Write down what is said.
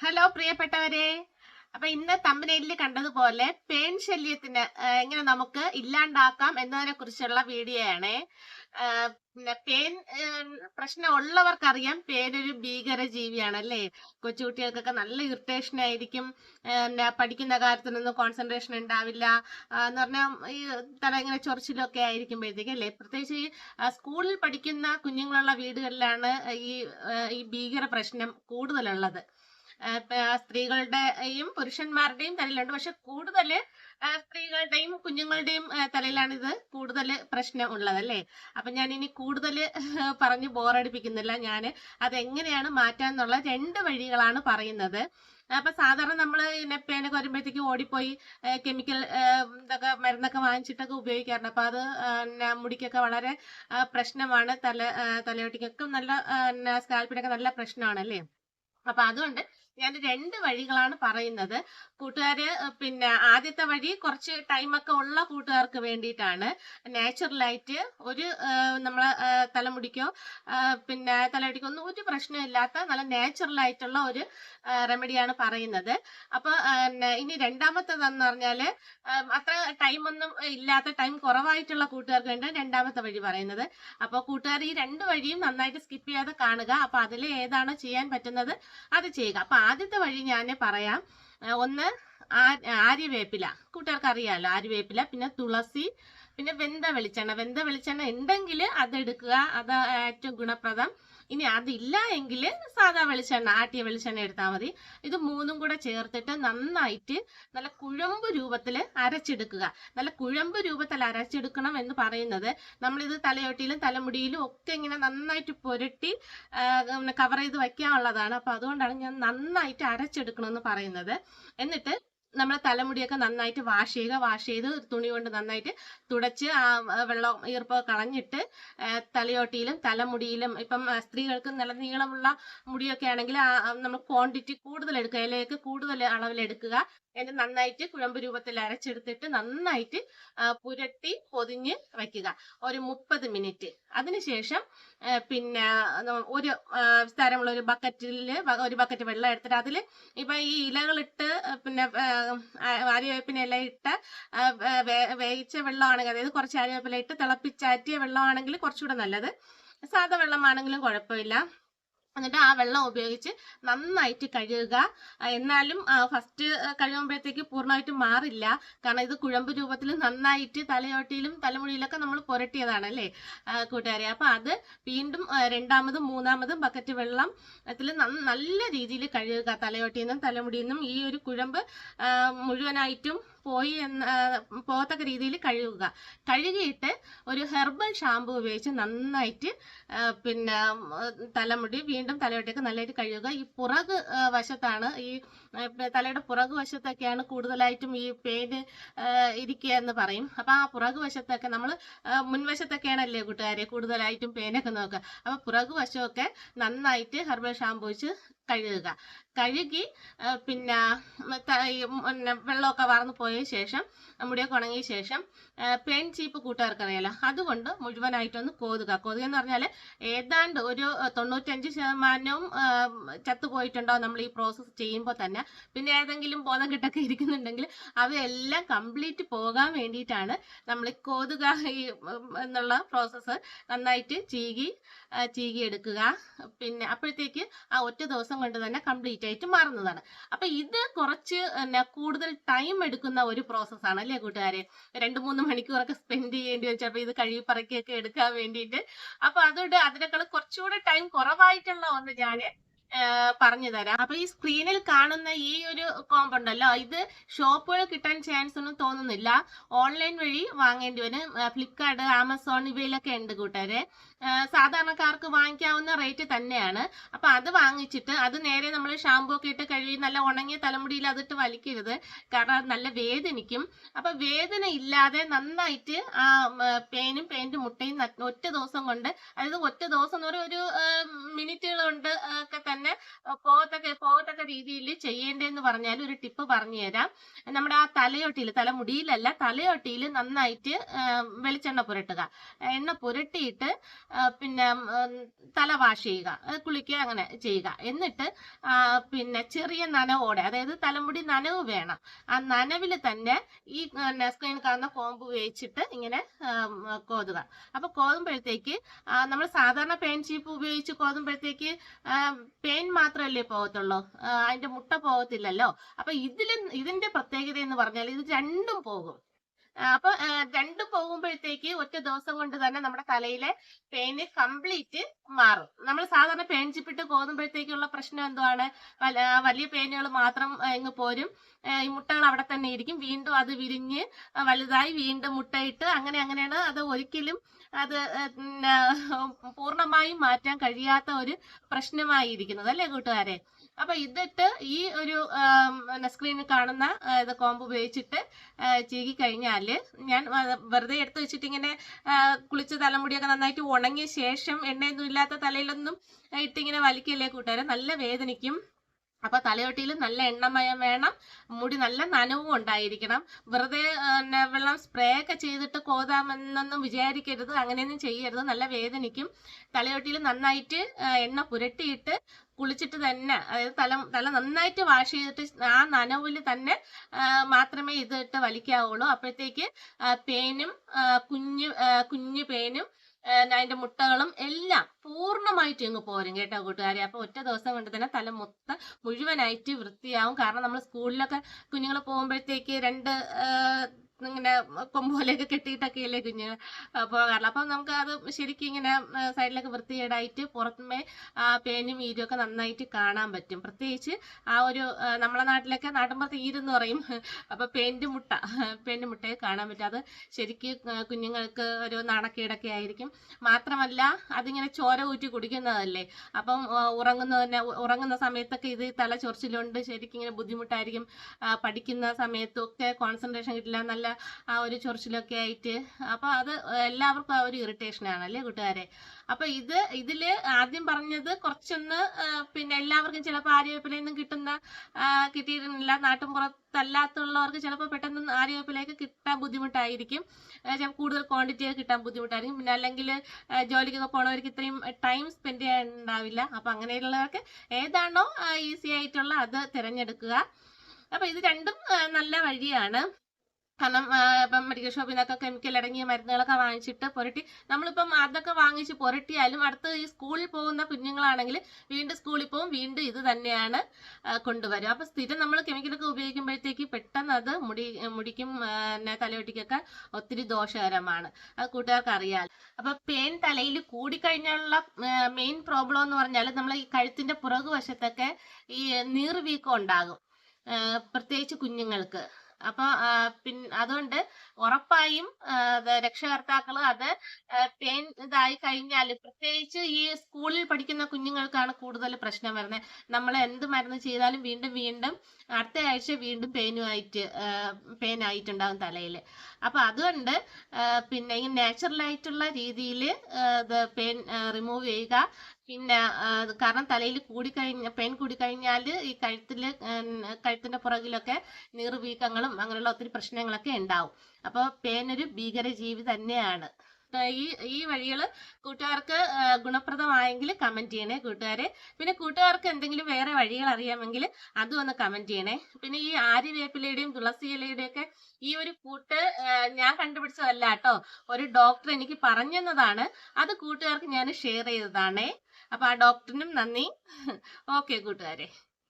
Hello പ്രിയപ്പെട്ടവരെ. അപ്പൊ ഇന്ന് തമ്പനയിൽ കണ്ടതുപോലെ പേൻ ശല്യത്തിന് എങ്ങനെ നമുക്ക് ഇല്ലാണ്ടാക്കാം എന്നതിനെ കുറിച്ചുള്ള വീഡിയോ ആണ്. പിന്നെ പേൻ പ്രശ്നം ഉള്ളവർക്കറിയാം പേനൊരു ഭീകര ജീവിയാണ് അല്ലേ കൊച്ചുകുട്ടികൾക്കൊക്കെ നല്ല ഇറിറ്റേഷൻ ആയിരിക്കും. പഠിക്കുന്ന കാര്യത്തിനൊന്നും കോൺസെൻട്രേഷൻ ഉണ്ടാവില്ല. എന്ന് പറഞ്ഞാൽ ഈ തല ഇങ്ങനെ ചൊറിച്ചിലൊക്കെ ആയിരിക്കുമ്പോഴത്തേക്ക് അല്ലേ. പ്രത്യേകിച്ച് ഈ സ്കൂളിൽ പഠിക്കുന്ന കുഞ്ഞുങ്ങളുള്ള വീടുകളിലാണ് ഈ ഈ ഭീകര പ്രശ്നം കൂടുതലുള്ളത്. സ്ത്രീകളുടെയും പുരുഷന്മാരുടെയും തലയിലുണ്ട്. പക്ഷെ കൂടുതൽ സ്ത്രീകളുടെയും കുഞ്ഞുങ്ങളുടെയും തലയിലാണ് ഇത് കൂടുതൽ പ്രശ്നം ഉള്ളത് അല്ലേ? അപ്പൊ ഞാൻ ഇനി കൂടുതൽ പറഞ്ഞ് ബോറടിപ്പിക്കുന്നില്ല. ഞാൻ അതെങ്ങനെയാണ് മാറ്റാൻ എന്നുള്ള രണ്ട് വഴികളാണ് പറയുന്നത്. അപ്പൊ സാധാരണ നമ്മൾ പേനൊക്കെ വരുമ്പോഴത്തേക്ക് ഓടിപ്പോയി കെമിക്കൽ ഇതൊക്കെ മരുന്നൊക്കെ വാങ്ങിച്ചിട്ടൊക്കെ ഉപയോഗിക്കാറുണ്ട്. അപ്പൊ അത് മുടിക്കൊക്കെ വളരെ പ്രശ്നമാണ്. തല തലയോട്ടിക്കൊക്കെ നല്ല സ്കാൽപ്പിനൊക്കെ നല്ല പ്രശ്നമാണ് അല്ലേ? അപ്പൊ അതുകൊണ്ട് ഞാൻ രണ്ട് വഴികളാണ് പറയുന്നത്. കൂട്ടുകാര് പിന്നെ ആദ്യത്തെ വഴി കുറച്ച് ടൈമൊക്കെ ഉള്ള കൂട്ടുകാർക്ക് വേണ്ടിയിട്ടാണ്. നാച്ചുറലായിട്ട് ഒരു നമ്മളെ തലമുടിക്കോ പിന്നെ തലമുടിക്കോ ഒന്നും ഒരു പ്രശ്നമില്ലാത്ത നല്ല നാച്ചുറൽ ആയിട്ടുള്ള ഒരു റെമഡിയാണ് പറയുന്നത്. അപ്പൊ ഇനി രണ്ടാമത്തേതെന്ന് പറഞ്ഞാൽ ആഹ് അത്ര ടൈമൊന്നും ഇല്ലാത്ത ടൈം കുറവായിട്ടുള്ള കൂട്ടുകാർക്ക് വേണ്ടി രണ്ടാമത്തെ വഴി പറയുന്നത്. അപ്പോൾ കൂട്ടുകാർ ഈ രണ്ട് വഴിയും നന്നായിട്ട് സ്കിപ്പ് ചെയ്യാതെ കാണുക. അപ്പൊ അതിൽ ഏതാണ് ചെയ്യാൻ പറ്റുന്നത്? അത് ചെയ്യുക. അപ്പൊ ആദ്യത്തെ വഴി ഞാൻ പറയാം. ഒന്ന് ആര്യവേപ്പില. കൂട്ടുകാർക്ക് അറിയാലോ ആര്യവേപ്പില. പിന്നെ തുളസി പിന്നെ വെന്ത വെളിച്ചെണ്ണ. വെന്ത വെളിച്ചെണ്ണ ഉണ്ടെങ്കിൽ അത് എടുക്കുക. അത് ഏറ്റവും ഗുണപ്രദം. ഇനി അതില്ല എങ്കിൽ സാധാ വെളിച്ചെണ്ണ ആട്ടിയ വെളിച്ചെണ്ണ എടുത്താൽ മതി. ഇത് മൂന്നും കൂടെ ചേർത്തിട്ട് നന്നായിട്ട് നല്ല കുഴമ്പ് രൂപത്തിൽ അരച്ചെടുക്കുക. നല്ല കുഴമ്പ് രൂപത്തിൽ അരച്ചെടുക്കണം എന്ന് പറയുന്നത് നമ്മളിത് തലയോട്ടിയിലും തലമുടിയിലും ഒക്കെ ഇങ്ങനെ നന്നായിട്ട് പുരട്ടി കവർ ചെയ്ത് വെക്കാനുള്ളതാണ്. അപ്പോൾ അതുകൊണ്ടാണ് ഞാൻ നന്നായിട്ട് അരച്ചെടുക്കണമെന്ന് പറയുന്നത്. എന്നിട്ട് നമ്മൾ തലമുടിയൊക്കെ നന്നായിട്ട് വാഷ് ചെയ്യുക വാഷ് ചെയ്ത് തുണി കൊണ്ട് നന്നായിട്ട് തുടച്ച് ആ, വെള്ളം ഈർപ്പം കളഞ്ഞിട്ട് തലയോട്ടിയിലും തലമുടിയിലും ഇപ്പം സ്ത്രീകൾക്ക് നല്ല നീളമുള്ള മുടിയൊക്കെ ആണെങ്കിൽ നമ്മൾ ക്വാണ്ടിറ്റി കൂടുതൽ എടുക്കുക. ഇലയൊക്കെ കൂടുതൽ അളവിൽ എടുക്കുക. എന്നിട്ട് നന്നായിട്ട് കുഴമ്പ് രൂപത്തിൽ അരച്ചെടുത്തിട്ട് നന്നായിട്ട് പുരട്ടി പൊതിഞ്ഞ് വെക്കുക ഒരു മുപ്പത് മിനിറ്റ്. അതിനുശേഷം പിന്നെ ഒരു സ്ഥലമുള്ള ഒരു ബക്കറ്റിൽ ഒരു ബക്കറ്റ് വെള്ളം എടുത്തിട്ട് അതിൽ ഇപ്പൊ ഈ ഇലകളിട്ട് പിന്നെ ആര്യവേപ്പിന എല്ലാം ഇട്ട് വേവിച്ച വെള്ളമാണെങ്കിൽ അതായത് കുറച്ച് ആര്യവേപ്പില ഇട്ട് തിളപ്പിച്ചാറ്റിയ വെള്ളമാണെങ്കിൽ കുറച്ചുകൂടെ നല്ലത്. സാധാ വെള്ളമാണെങ്കിലും കുഴപ്പമില്ല. എന്നിട്ട് ആ വെള്ളം ഉപയോഗിച്ച് നന്നായിട്ട് കഴുകുക. എന്നാലും ഫസ്റ്റ് കഴുകുമ്പോഴത്തേക്ക് പൂർണമായിട്ട് മാറില്ല. കാരണം ഇത് കുഴമ്പ് രൂപത്തിൽ നന്നായിട്ട് തലയോട്ടിയിലും തലമുടിയിലൊക്കെ നമ്മൾ പുരട്ടിയതാണ് അല്ലേ? കൂട്ടുകാരെ അപ്പൊ അത് വീണ്ടും രണ്ടാമതും മൂന്നാമതും ബക്കറ്റ് വെള്ളം അതിൽ നല്ല രീതിയിൽ കഴുകുക. തലയോട്ടിയിൽ നിന്നും തലമുടിയിൽ നിന്നും ഈ ഒരു കുഴമ്പ് മുഴുവനായിട്ടും പോയി എന്ന പോകത്തക്ക രീതിയിൽ കഴുകുക. കഴുകിയിട്ട് ഒരു ഹെർബൽ ഷാമ്പു ഉപയോഗിച്ച് നന്നായിട്ട് പിന്നെ തലമുടി വീണ്ടും തലയോട്ടിയൊക്കെ നല്ലതായിട്ട് കഴുകുക. ഈ പുറക് വശത്താണ് ഈ തലയുടെ പുറകു വശത്തൊക്കെയാണ് കൂടുതലായിട്ടും ഈ പെയിന് ഇരിക്കുക എന്ന് പറയും. അപ്പൊ ആ പുറകു വശത്തൊക്കെ നമ്മൾ മുൻവശത്തൊക്കെയാണല്ലേ കൂട്ടുകാരെ കൂടുതലായിട്ടും പെയിനൊക്കെ നോക്കുക. അപ്പൊ പുറകു വശമൊക്കെ നന്നായിട്ട് ഹെർബൽ ഷാമ്പു വെച്ച് കഴുകുക. കഴുകി പിന്നെ വെള്ളമൊക്കെ വാർന്നു പോയ ശേഷം മുടിയൊക്കെ ഉണങ്ങിയ ശേഷം പേൻ ചീപ്പ് കൂട്ടുകാർക്ക് അറിയാലോ അതുകൊണ്ട് മുഴുവനായിട്ടൊന്ന് കോതുക. കോതുക എന്ന് പറഞ്ഞാൽ ഏതാണ്ട് ഒരു തൊണ്ണൂറ്റഞ്ച് ശതമാനവും ചത്തുപോയിട്ടുണ്ടോ നമ്മൾ ഈ പ്രോസസ്സ് ചെയ്യുമ്പോൾ തന്നെ. പിന്നെ ഏതെങ്കിലും ബോധം കിട്ടൊക്കെ ഇരിക്കുന്നുണ്ടെങ്കിൽ അവയെല്ലാം കംപ്ലീറ്റ് പോകാൻ വേണ്ടിയിട്ടാണ് നമ്മൾ കോതുക ഈ എന്നുള്ള പ്രോസസ്സ് നന്നായിട്ട് ചീകി ചീകി എടുക്കുക പിന്നെ അപ്പോഴത്തേക്ക് ആ ഒറ്റ ദിവസം കൊണ്ട് തന്നെ കംപ്ലീറ്റ് ആയിട്ട് മാറുന്നതാണ്. അപ്പൊ ഇത് കുറച്ച് കൂടുതൽ ടൈം എടുക്കുന്ന ഒരു പ്രോസസ്സാണ് അല്ലേ കൂട്ടുകാരെ? രണ്ട് മൂന്ന് മണിക്കൂറൊക്കെ സ്പെൻഡ് ചെയ്യേണ്ടി വരും. ചിലപ്പോൾ ഇത് കഴുകി പറക്കിയൊക്കെ എടുക്കാൻ വേണ്ടിയിട്ട്. അപ്പൊ അതുകൊണ്ട് അതിനേക്കാൾ കുറച്ചുകൂടെ ടൈം കുറവായിട്ടുള്ള ഒന്ന് ഞാൻ പറഞ്ഞു തരാം. അപ്പൊ ഈ സ്ക്രീനിൽ കാണുന്ന ഈ ഒരു കോംബോ ഉണ്ടല്ലോ ഇത് ഷോപ്പുകൾ കിട്ടാൻ ചാൻസ് ഒന്നും തോന്നുന്നില്ല. ഓൺലൈൻ വഴി വാങ്ങേണ്ടി വരും. ഫ്ലിപ്കാർട്ട് ആമസോൺ ഇവയിലൊക്കെ ഉണ്ട് കൂട്ടുകാരെ. ആ, സാധാരണക്കാർക്ക് വാങ്ങിക്കാവുന്ന റേറ്റ് തന്നെയാണ്. അപ്പൊ അത് വാങ്ങിച്ചിട്ട് അത് നേരെ നമ്മൾ ഷാമ്പൂ ഒക്കെ ഇട്ട് കഴുകി നല്ല ഉണങ്ങിയ തലമുടിയിൽ അതിട്ട് വലിക്കരുത്. കാരണം നല്ല വേദനിക്കും. അപ്പൊ വേദന ഇല്ലാതെ നന്നായിട്ട് ആ പേനും പേന്റ് മുട്ടയും ഒറ്റ ദിവസം കൊണ്ട് അതായത് ഒറ്റ ദിവസം എന്ന് ഒരു മിനിറ്റുകൾ കൊണ്ട് ഒക്കെ തന്നെ പോകത്തക്ക പോകത്തക്ക രീതിയിൽ ചെയ്യേണ്ടതെന്ന് പറഞ്ഞാൽ ഒരു ടിപ്പ് പറഞ്ഞു തരാം. നമ്മുടെ ആ തലയോട്ടിയിൽ തലമുടിയിലല്ല തലയോട്ടിയിൽ നന്നായിട്ട് വെളിച്ചെണ്ണ പുരട്ടുക. എണ്ണ പുരട്ടിയിട്ട് പിന്നെ തല വാഷ് ചെയ്യുക കുളിക്കുക അങ്ങനെ ചെയ്യുക. എന്നിട്ട് പിന്നെ ചെറിയ നനവോടെ അതായത് തലമുടി നനവ് വേണം. ആ നനവിൽ തന്നെ ഈ സ്ക്രീൻ കാണുന്ന കോമ്പ് ഉപയോഗിച്ചിട്ട് ഇങ്ങനെ കോതുക. അപ്പൊ കോതുമ്പോഴത്തേക്ക് നമ്മൾ സാധാരണ പെയിൻ ചീപ്പ് ഉപയോഗിച്ച് കോതുമ്പോഴത്തേക്ക് പെയിൻ മാത്രമല്ലേ പോകത്തുള്ളൂ. അതിന്റെ മുട്ട പോകത്തില്ലല്ലോ. അപ്പൊ ഇതിൽ ഇതിന്റെ പ്രത്യേകത എന്ന് പറഞ്ഞാൽ ഇത് രണ്ടും പോകും. അപ്പൊ രണ്ടും പോകുമ്പോഴത്തേക്ക് ഒറ്റ ദിവസം കൊണ്ട് തന്നെ നമ്മുടെ തലയിലെ പെയിന് കംപ്ലീറ്റ് മാറും. നമ്മൾ സാധാരണ പെയിൻ ചിപ്പിട്ട് കോതുമ്പോഴത്തേക്കുള്ള പ്രശ്നം എന്തുവാണ്? വല- വലിയ പെയിനുകൾ മാത്രം ഇങ്ങ് പോരും. ഈ മുട്ടകൾ അവിടെ തന്നെ ഇരിക്കും. വീണ്ടും അത് വിരിഞ്ഞ് വലുതായി വീണ്ടും മുട്ടയിട്ട് അങ്ങനെ അങ്ങനെയാണ് അത് ഒരിക്കലും അത് പൂർണമായും മാറ്റാൻ കഴിയാത്ത ഒരു പ്രശ്നമായിരിക്കുന്നത്. അല്ലേ കൂട്ടുകാരെ? അപ്പൊ ഇതിട്ട് ഈ ഒരു സ്ക്രീനിൽ കാണുന്ന കോമ്പ് ഉപയോഗിച്ചിട്ട് ചീകി കഴിഞ്ഞാൽ ഞാൻ വെറുതെ എടുത്ത് വെച്ചിട്ട് ഇങ്ങനെ കുളിച്ച് തലമുടിയൊക്കെ നന്നായിട്ട് ഉണങ്ങിയ ശേഷം എണ്ണയൊന്നും ഇല്ലാത്ത തലയിലൊന്നും ഇട്ടിങ്ങനെ വലിക്കല്ലേ കൂട്ടുകാരെ? നല്ല വേദനിക്കും അപ്പൊ തലയോട്ടിയിൽ നല്ല എണ്ണമയം വേണം മുടി നല്ല നനവും ഉണ്ടായിരിക്കണം. വെറുതെ വെള്ളം സ്പ്രേ ഒക്കെ ചെയ്തിട്ട് കോതാമെന്നൊന്നും വിചാരിക്കരുത് അങ്ങനെയൊന്നും ചെയ്യരുത്. നല്ല വേദനിക്കും. തലയോട്ടിയിൽ നന്നായിട്ട് എണ്ണ പുരട്ടിയിട്ട് കുളിച്ചിട്ട് തന്നെ അതായത് തല തല നന്നായിട്ട് വാഷ് ചെയ്തിട്ട് ആ നനവിൽ തന്നെ മാത്രമേ ഇതിട്ട് വലിക്കാവുള്ളൂ. അപ്പോഴത്തേക്ക് പേനും കുഞ്ഞു കുഞ്ഞു പേനും അതിന്റെ മുട്ടകളും എല്ലാം പൂർണമായിട്ട് ഇങ്ങ് പോരും കേട്ടോ കൂട്ടുകാരെ. അപ്പൊ ഒറ്റ ദിവസം കൊണ്ട് തന്നെ തല മൊത്തം മുഴുവനായിട്ട് വൃത്തിയാവും. കാരണം നമ്മൾ സ്കൂളിലൊക്കെ കുഞ്ഞുങ്ങൾ പോകുമ്പോഴത്തേക്ക് രണ്ട് ഇങ്ങനെ കൊമ്പോലൊക്കെ കെട്ടിയിട്ടൊക്കെയല്ലേ കുഞ്ഞുങ്ങൾ പോകാറുള്ളത് അപ്പം നമുക്ക് അത് ശരിക്കും ഇങ്ങനെ സൈഡിലൊക്കെ വൃത്തികേടായിട്ട് പുറമേ ആ പേനും ഈരും ഒക്കെ നന്നായിട്ട് കാണാൻ പറ്റും. പ്രത്യേകിച്ച് ആ ഒരു നമ്മളെ നാട്ടിലൊക്കെ നാട്ടിൻപുറത്ത് ഈരെന്ന് പറയും അപ്പൊ പേന്റ് മുട്ട പേന്റ് മുട്ടയെ കാണാൻ പറ്റും. അത് ശരിക്കും കുഞ്ഞുങ്ങൾക്ക് ഒരു നാണക്കേടൊക്കെ ആയിരിക്കും. മാത്രമല്ല അതിങ്ങനെ ചോര ഊറ്റി കുടിക്കുന്നതല്ലേ? അപ്പം ഉറങ്ങുന്ന ഉറങ്ങുന്ന സമയത്തൊക്കെ ഇത് തല ചൊറിച്ചിലുണ്ട്. ശരിക്കും ഇങ്ങനെ ബുദ്ധിമുട്ടായിരിക്കും. പഠിക്കുന്ന സമയത്തൊക്കെ കോൺസെൻട്രേഷൻ കിട്ടില്ല. നല്ല ആ ഒരു ചൊറിച്ചിലൊക്കെ ആയിട്ട്. അപ്പോൾ അത് എല്ലാവർക്കും ആ ഒരു ഇറിറ്റേഷൻ ആണ് അല്ലേ കൂട്ടുകാരെ? അപ്പൊ ഇത് ഇതിൽ ആദ്യം പറഞ്ഞത് കുറച്ചൊന്ന് പിന്നെ എല്ലാവർക്കും ചിലപ്പോൾ ആര്യവേപ്പിലൊന്നും കിട്ടുന്ന കിട്ടിയിരുന്നില്ല. നാട്ടിൻ പുറത്തല്ലാത്തുള്ളവർക്ക് ചിലപ്പോൾ പെട്ടെന്ന് ആര്യവേപ്പിലേക്ക് കിട്ടാൻ ബുദ്ധിമുട്ടായിരിക്കും. ചിലപ്പോൾ കൂടുതൽ ക്വാണ്ടിറ്റിയൊക്കെ കിട്ടാൻ ബുദ്ധിമുട്ടായിരിക്കും. പിന്നെ അല്ലെങ്കിൽ ജോലിക്കൊക്കെ പോണവർക്ക് ഇത്രയും ടൈം സ്പെൻഡ് ചെയ്യാൻ അപ്പോൾ അപ്പൊ അങ്ങനെയുള്ളവർക്ക് ഏതാണോ ഈസി ആയിട്ടുള്ള അത് തിരഞ്ഞെടുക്കുക. അപ്പോൾ ഇത് രണ്ടും നല്ല വഴിയാണ്. കാരണം ഇപ്പം മെഡിക്കൽ ഷോപ്പിൽ നിന്നൊക്കെ കെമിക്കൽ അടങ്ങിയ മരുന്നുകളൊക്കെ വാങ്ങിച്ചിട്ട് പുരട്ടി നമ്മളിപ്പം അതൊക്കെ വാങ്ങിച്ച് പുരട്ടിയാലും അടുത്ത് ഈ സ്കൂളിൽ പോകുന്ന കുഞ്ഞുങ്ങളാണെങ്കിൽ വീണ്ടും സ്കൂളിൽ പോകും വീണ്ടും ഇത് തന്നെയാണ് കൊണ്ടുവരും അപ്പം സ്ഥിരം നമ്മൾ കെമിക്കലൊക്കെ ഉപയോഗിക്കുമ്പോഴത്തേക്ക് പെട്ടെന്ന് അത് മുടി മുടിക്കും പിന്നെ തലയൊട്ടിക്കൊക്കെ ഒത്തിരി ദോഷകരമാണ്. അത് കൂട്ടുകാർക്ക് അറിയാം. അപ്പം പേൻ തലയിൽ കൂടിക്കഴിഞ്ഞാലുള്ള മെയിൻ പ്രോബ്ലം എന്ന് പറഞ്ഞാൽ നമ്മൾ ഈ കഴുത്തിന്റെ പുറകുവശത്തൊക്കെ ഈ നീർവീക്കം ഉണ്ടാകും. പ്രത്യേകിച്ച് കുഞ്ഞുങ്ങൾക്ക്. അപ്പൊ പിൻ അതുകൊണ്ട് ഉറപ്പായും രക്ഷകർത്താക്കൾ അത് പെയിൻ ഇതായി കഴിഞ്ഞാൽ പ്രത്യേകിച്ച് ഈ സ്കൂളിൽ പഠിക്കുന്ന കുഞ്ഞുങ്ങൾക്കാണ് കൂടുതൽ പ്രശ്നം വരുന്നത്. നമ്മൾ എന്ത് മരുന്ന് ചെയ്താലും വീണ്ടും വീണ്ടും അടുത്ത ആഴ്ച വീണ്ടും പെയിനുമായിട്ട് പെയിൻ ആയിട്ടുണ്ടാകും തലയിൽ അപ്പൊ അതുകൊണ്ട് പിന്നെ ഈ നാച്ചുറൽ ആയിട്ടുള്ള രീതിയിൽ പെയിൻ റിമൂവ് ചെയ്യുക. പിന്നെ കാരണം തലയിൽ കൂടിക്കഴിഞ്ഞ പെയിൻ കൂടിക്കഴിഞ്ഞാൽ ഈ കഴുത്തിൽ കഴുത്തിന്റെ പുറകിലൊക്കെ നീർവീക്കങ്ങളും അങ്ങനെയുള്ള ഒത്തിരി പ്രശ്നങ്ങളൊക്കെ ഉണ്ടാവും. അപ്പോൾ പെയിൻ ഒരു ഭീകര ജീവി തന്നെയാണ് ഈ ഈ വഴികൾ കൂട്ടുകാർക്ക് ഗുണപ്രദമായെങ്കിൽ കമന്റ് ചെയ്യണേ കൂട്ടുകാരെ. പിന്നെ കൂട്ടുകാർക്ക് എന്തെങ്കിലും വേറെ വഴികൾ അറിയാമെങ്കിൽ അതും ഒന്ന് കമന്റ് ചെയ്യണേ. പിന്നെ ഈ ആര്യവേപ്പിലയുടെയും തുളസി ഇലയുടെയും ഒക്കെ ഈ ഒരു കൂട്ട് ഞാൻ കണ്ടുപിടിച്ചതല്ല കേട്ടോ. ഒരു ഡോക്ടർ എനിക്ക് പറഞ്ഞെന്നതാണ്. അത് കൂട്ടുകാർക്ക് ഞാൻ ഷെയർ ചെയ്തതാണേ. അപ്പൊ ആ ഡോക്ടറിനും നന്ദി. ഓക്കെ കൂട്ടുകാരെ.